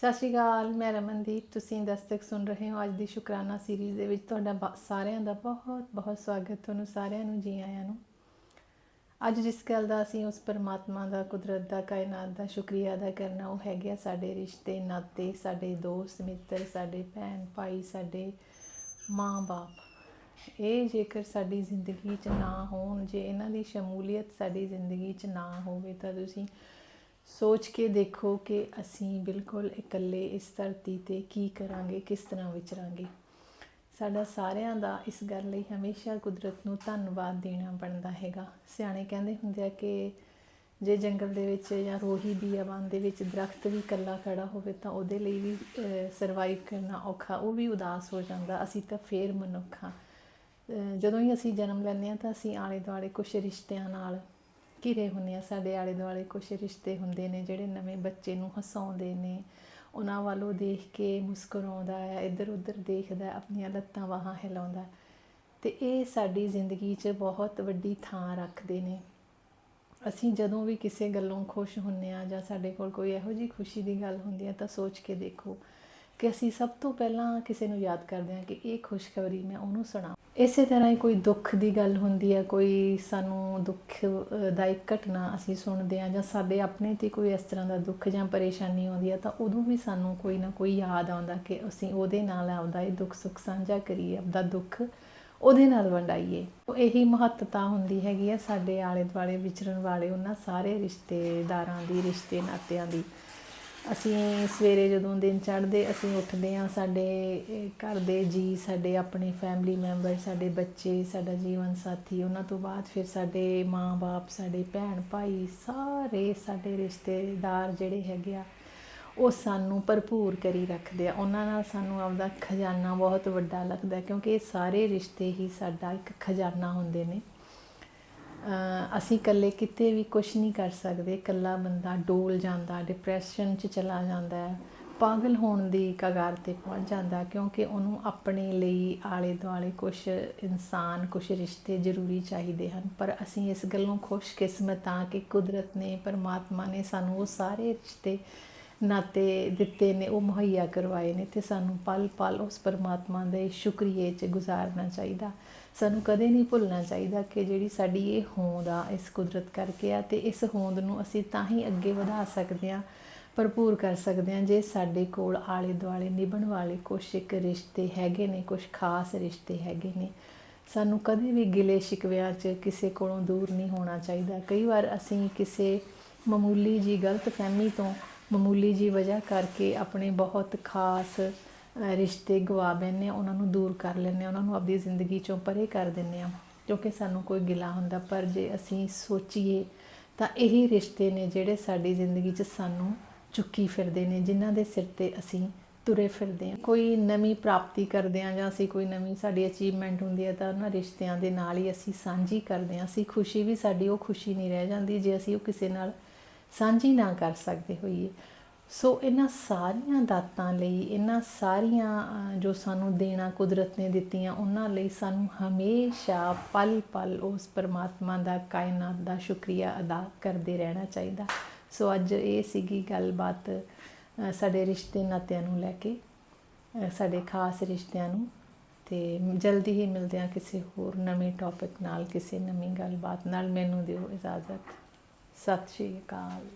ਸਤਿ ਸ਼੍ਰੀ ਅਕਾਲ, ਮੈਂ ਰਮਨਦੀਪ, ਤੁਸੀਂ ਦਸਤਕ ਸੁਣ ਰਹੇ ਹੋ ਅੱਜ ਦੀ ਸ਼ੁਕਰਾਨਾ ਸੀਰੀਜ਼ ਦੇ ਵਿੱਚ। ਤੁਹਾਡਾ ਬ- ਸਾਰਿਆਂ ਦਾ ਬਹੁਤ ਬਹੁਤ ਸਵਾਗਤ, ਤੁਹਾਨੂੰ ਸਾਰਿਆਂ ਨੂੰ, ਜੀ ਆਇਆਂ ਨੂੰ। ਅੱਜ ਜਿਸ ਗੱਲ ਦਾ ਅਸੀਂ ਉਸ ਪਰਮਾਤਮਾ ਦਾ, ਕੁਦਰਤ ਦਾ, ਕਾਇਨਾਤ ਦਾ ਸ਼ੁਕਰੀਆ ਅਦਾ ਕਰਨਾ, ਉਹ ਹੈਗੇ ਆ ਸਾਡੇ ਰਿਸ਼ਤੇ, ਨਾਤੇ, ਸਾਡੇ ਦੋਸਤ, ਮਿੱਤਰ, ਸਾਡੇ ਭੈਣ ਭਾਈ, ਸਾਡੇ ਮਾਂ-ਬਾਪ। ਇਹ ਜੇਕਰ ਸਾਡੀ ਜ਼ਿੰਦਗੀ 'ਚ ਨਾ ਹੋਣ, ਜੇ ਇਹਨਾਂ ਦੀ ਸ਼ਮੂਲੀਅਤ ਸਾਡੀ ਜ਼ਿੰਦਗੀ 'ਚ ਨਾ ਹੋਵੇ, ਤਾਂ ਤੁਸੀਂ ਸੋਚ ਕੇ ਦੇਖੋ ਕਿ ਅਸੀਂ ਬਿਲਕੁਲ ਇਕੱਲੇ ਇਸ ਧਰਤੀ ਤੇ ਕੀ ਕਰਾਂਗੇ, ਕਿਸ ਤਰ੍ਹਾਂ ਵਿਚਰਾਂਗੇ। ਸਾਡਾ ਸਾਰਿਆਂ ਦਾ ਇਸ ਗੱਲ ਲਈ ਹਮੇਸ਼ਾ ਕੁਦਰਤ ਨੂੰ ਧੰਨਵਾਦ ਦੇਣਾ ਬਣਦਾ ਹੈਗਾ। ਸਿਆਣੇ ਕਹਿੰਦੇ ਹੁੰਦੇ ਆ ਕਿ ਜੇ ਜੰਗਲ ਦੇ ਵਿੱਚ ਜਾਂ ਰੋਹੀ ਬੀਆਬਾਨ ਦੇ ਵਿੱਚ ਦਰਖਤ ਵੀ ਇਕੱਲਾ ਖੜਾ ਹੋਵੇ ਤਾਂ ਉਹਦੇ ਲਈ ਵੀ ਸਰਵਾਈਵ ਕਰਨਾ ਔਖਾ, ਉਹ ਵੀ ਉਦਾਸ ਹੋ ਜਾਂਦਾ। ਅਸੀਂ ਤਾਂ ਫੇਰ ਮਨੁੱਖ ਹਾਂ। ਜਦੋਂ ਹੀ ਅਸੀਂ ਜਨਮ ਲੈਂਦੇ ਹਾਂ ਤਾਂ ਅਸੀਂ ਆਲੇ ਦੁਆਲੇ ਕੁਝ ਰਿਸ਼ਤਿਆਂ ਨਾਲ ਘਿਰੇ ਹੁੰਦੇ ਆ, ਸਾਡੇ ਆਲੇ ਦੁਆਲੇ ਕੁਝ ਰਿਸ਼ਤੇ ਹੁੰਦੇ ਨੇ ਜਿਹੜੇ ਨਵੇਂ ਬੱਚੇ ਨੂੰ ਹਸਾਉਂਦੇ ਨੇ। ਉਹਨਾਂ ਵੱਲੋਂ ਦੇਖ ਕੇ ਮੁਸਕਰਾਉਂਦਾ ਹੈ ਇੱਧਰ ਉੱਧਰ ਦੇਖਦਾ ਆਪਣੀਆਂ ਲੱਤਾਂ ਬਾਹਾਂ ਹਿਲਾਉਂਦਾ ਹੈ। ਤੇ ਇਹ ਸਾਡੀ ਜ਼ਿੰਦਗੀ 'ਚ ਬਹੁਤ ਵੱਡੀ ਥਾਂ ਰੱਖਦੇ ਨੇ। ਅਸੀਂ ਜਦੋਂ ਵੀ ਕਿਸੇ ਗੱਲੋਂ ਖੁਸ਼ ਹੁੰਨੇ ਆ ਜਾਂ ਸਾਡੇ ਕੋਲ ਕੋਈ ਇਹੋ ਜੀ ਖੁਸ਼ੀ ਦੀ ਗੱਲ ਹੁੰਦੀ ਹੈ ਤਾਂ ਸੋਚ ਕੇ ਦੇਖੋ। ਕਿ ਅਸੀਂ ਸਭ ਤੋਂ ਪਹਿਲਾਂ ਕਿਸੇ ਨੂੰ ਯਾਦ ਕਰਦੇ ਹਾਂ ਕਿ ਇਹ ਖੁਸ਼ਖਬਰੀ ਮੈਂ ਉਹਨੂੰ ਸੁਣਾ ਇਸੇ ਤਰ੍ਹਾਂ ਹੀ ਕੋਈ ਦੁੱਖ ਦੀ ਗੱਲ ਹੁੰਦੀ ਹੈ, ਕੋਈ ਸਾਨੂੰ ਦੁੱਖਦਾਇਕ ਘਟਨਾ ਅਸੀਂ ਸੁਣਦੇ ਹਾਂ ਜਾਂ ਸਾਡੇ ਆਪਣੇ ਤੇ ਕੋਈ ਇਸ ਤਰ੍ਹਾਂ ਦਾ ਦੁੱਖ ਜਾਂ ਪਰੇਸ਼ਾਨੀ ਆਉਂਦੀ ਹੈ ਤਾਂ ਉਦੋਂ ਵੀ ਸਾਨੂੰ ਕੋਈ ਨਾ ਕੋਈ ਯਾਦ ਆਉਂਦਾ ਕਿ ਅਸੀਂ ਉਹਦੇ ਨਾਲ ਆਪਦਾ ਇਹ ਦੁੱਖ ਸੁੱਖ ਸਾਂਝਾ ਕਰੀਏ, ਆਪਦਾ ਦੁੱਖ ਉਹਦੇ ਨਾਲ ਵੰਡਾਈਏ। ਇਹੀ ਮਹੱਤਤਾ ਹੁੰਦੀ ਹੈਗੀ ਹੈ ਸਾਡੇ ਆਲੇ ਦੁਆਲੇ ਵਿਚਰਨ ਵਾਲੇ, ਉਹਨਾਂ ਸਾਰੇ ਰਿਸ਼ਤੇਦਾਰਾਂ ਦੀ ਰਿਸ਼ਤੇ ਨਾਤਿਆਂ ਦੀ। ਅਸੀਂ ਸਵੇਰੇ ਜਦੋਂ ਦਿਨ ਚੜ੍ਹਦੇ, ਅਸੀਂ ਉੱਠਦੇ ਹਾਂ, ਸਾਡੇ ਘਰ ਦੇ ਜੀ, ਸਾਡੇ ਆਪਣੇ ਫੈਮਿਲੀ ਮੈਂਬਰ ਸਾਡੇ ਬੱਚੇ, ਸਾਡਾ ਜੀਵਨ ਸਾਥੀ, ਉਹਨਾਂ ਤੋਂ ਬਾਅਦ ਫਿਰ ਸਾਡੇ ਮਾਂ-ਬਾਪ ਸਾਡੇ ਭੈਣ ਭਾਈ, ਸਾਰੇ ਸਾਡੇ ਰਿਸ਼ਤੇਦਾਰ ਜਿਹੜੇ ਹੈਗੇ ਆ, ਉਹ ਸਾਨੂੰ ਭਰਪੂਰ ਕਰੀ ਰੱਖਦੇ ਆ। ਉਹਨਾਂ ਨਾਲ ਸਾਨੂੰ ਆਪਦਾ ਖਜ਼ਾਨਾ ਬਹੁਤ ਵੱਡਾ ਲੱਗਦਾ, ਕਿਉਂਕਿ ਇਹ ਸਾਰੇ ਰਿਸ਼ਤੇ ਹੀ ਸਾਡਾ ਇੱਕ ਖਜ਼ਾਨਾ ਹੁੰਦੇ ਨੇ। ਅਸੀਂ ਇਕੱਲੇ ਕਿਤੇ ਵੀ ਕੁਝ ਨਹੀਂ ਕਰ ਸਕਦੇ। ਇਕੱਲਾ ਬੰਦਾ ਡੋਲ ਜਾਂਦਾ ਡਿਪਰੈਸ਼ਨ 'ਚ ਚਲਾ ਜਾਂਦਾ ਹੈ, ਪਾਗਲ ਹੋਣ ਦੀ ਕਗਾਰ ਤੇ ਪਹੁੰਚ ਜਾਂਦਾ ਕਿਉਂਕਿ ਉਹਨੂੰ ਆਪਣੇ ਲਈ ਆਲੇ ਦੁਆਲੇ ਕੁਝ ਇਨਸਾਨ ਕੁਝ ਰਿਸ਼ਤੇ ਜ਼ਰੂਰੀ ਚਾਹੀਦੇ ਹਨ। ਪਰ ਅਸੀਂ ਇਸ ਗੱਲੋਂ ਖੁਸ਼ਕਿਸਮਤ ਹਾਂ ਕਿ ਕੁਦਰਤ ਨੇ, ਪਰਮਾਤਮਾ ਨੇ ਸਾਨੂੰ ਉਹ ਸਾਰੇ ਰਿਸ਼ਤੇ ਨਾਤੇ ਦਿੱਤੇ ਨੇ, ਉਹ ਮੁਹੱਈਆ ਕਰਵਾਏ ਨੇ ਤੇ ਸਾਨੂੰ ਪਲ ਪਲ ਉਸ ਪਰਮਾਤਮਾ ਦੇ ਸ਼ੁਕਰੀਏ 'ਚ ਗੁਜ਼ਾਰਨਾ ਚਾਹੀਦਾ। ਸਾਨੂੰ ਕਦੇ ਨਹੀਂ ਭੁੱਲਣਾ ਚਾਹੀਦਾ ਕਿ ਜਿਹੜੀ ਸਾਡੀ ਇਹ ਹੋਂਦ ਆ, ਇਸ ਕੁਦਰਤ ਕਰਕੇ ਆ ਤੇ ਇਸ ਹੋਂਦ ਨੂੰ ਅਸੀਂ ਤਾਂ ਹੀ ਅੱਗੇ ਵਧਾ ਸਕਦੇ ਆ ਭਰਪੂਰ ਕਰ ਸਕਦੇ ਆ ਜੇ ਸਾਡੇ ਕੋਲ ਆਲੇ ਦੁਆਲੇ ਨਿਭਣ ਵਾਲੇ ਕੁਝ ਇੱਕ ਰਿਸ਼ਤੇ ਹੈਗੇ ਨੇ ਕੁਝ ਖਾਸ ਰਿਸ਼ਤੇ ਹੈਗੇ ਨੇ। ਸਾਨੂੰ ਕਦੇ ਵੀ ਗਿਲੇ ਸ਼ਿਕਵਿਆਂ 'ਚ ਕਿਸੇ ਕੋਲੋਂ ਦੂਰ ਨਹੀਂ ਹੋਣਾ ਚਾਹੀਦਾ। ਕਈ ਵਾਰ ਅਸੀਂ ਕਿਸੇ ਮਾਮੂਲੀ ਜੀ ਗਲਤ ਫਹਿਮੀ ਤੋਂ ਮਾਮੂਲੀ ਜੀ ਵਜ੍ਹਾ ਕਰਕੇ ਆਪਣੇ ਬਹੁਤ ਖਾਸ ਰਿਸ਼ਤੇ ਗਵਾ ਬੈਨੇ ਆ ਉਹਨਾਂ ਨੂੰ ਦੂਰ ਕਰ ਲੈਂਦੇ ਆ ਉਹਨਾਂ ਨੂੰ ਆਪਣੀ ਜ਼ਿੰਦਗੀ ਚੋਂ ਪਰੇ ਕਰ ਦਿੰਦੇ ਆ ਕਿਉਂਕਿ ਸਾਨੂੰ ਕੋਈ ਗਿਲਾ ਹੁੰਦਾ। ਪਰ ਜੇ ਅਸੀਂ ਸੋਚੀਏ ਤਾਂ ਇਹੀ ਰਿਸ਼ਤੇ ਨੇ ਜਿਹੜੇ ਸਾਡੀ ਜ਼ਿੰਦਗੀ 'ਚ ਸਾਨੂੰ ਚੁੱਕੀ ਫਿਰਦੇ ਨੇ, ਜਿਨ੍ਹਾਂ ਦੇ ਸਿਰ ਤੇ ਅਸੀਂ ਤੁਰੇ ਫਿਰਦੇ ਆ ਕੋਈ ਨਵੀਂ ਪ੍ਰਾਪਤੀ ਕਰਦੇ ਆ ਜਾਂ ਅਸੀਂ ਕੋਈ ਨਵੀਂ ਸਾਡੀ ਅਚੀਵਮੈਂਟ ਹੁੰਦੀ ਹੈ ਤਾਂ ਉਹਨਾਂ ਰਿਸ਼ਤਿਆਂ ਦੇ ਨਾਲ ਹੀ ਅਸੀਂ ਸਾਂਝੀ ਕਰਦੇ ਆ ਅਸੀਂ ਖੁਸ਼ੀ ਵੀ ਸਾਡੀ, ਉਹ ਖੁਸ਼ੀ ਨਹੀਂ ਰਹਿ ਜਾਂਦੀ ਜੇ ਅਸੀਂ ਉਹ ਕਿਸੇ ਨਾਲ ਸਾਂਝੀ ਨਾ ਕਰ ਸਕਦੇ ਹੋਈਏ। ਸੋ ਇਹਨਾਂ ਸਾਰੀਆਂ ਦਾਤਾਂ ਲਈ, ਇਹਨਾਂ ਸਾਰੀਆਂ ਜੋ ਸਾਨੂੰ ਦੇਣਾ ਕੁਦਰਤ ਨੇ ਦਿੱਤੀਆਂ, ਉਹਨਾਂ ਲਈ ਸਾਨੂੰ ਹਮੇਸ਼ਾ ਪਲ ਪਲ ਉਸ ਪਰਮਾਤਮਾ ਦਾ, ਕਾਇਨਾਤ ਦਾ ਸ਼ੁਕਰੀਆ ਅਦਾ ਕਰਦੇ ਰਹਿਣਾ ਚਾਹੀਦਾ। ਸੋ ਅੱਜ ਇਹ ਸੀਗੀ ਗੱਲਬਾਤ ਸਾਡੇ ਰਿਸ਼ਤੇ ਨਾਤਿਆਂ ਨੂੰ ਲੈ ਕੇ ਸਾਡੇ ਖਾਸ ਰਿਸ਼ਤਿਆਂ ਨੂੰ। ਤੇ ਜਲਦੀ ਹੀ ਮਿਲਦੇ ਹਾਂ ਕਿਸੇ ਹੋਰ ਨਵੇਂ ਟੌਪਿਕ ਨਾਲ, ਕਿਸੇ ਨਵੀਂ ਗੱਲਬਾਤ ਨਾਲ। ਮੈਨੂੰ ਦਿਓ ਇਜਾਜ਼ਤ। ਸਤਿ ਸ਼੍ਰੀ ਅਕਾਲ।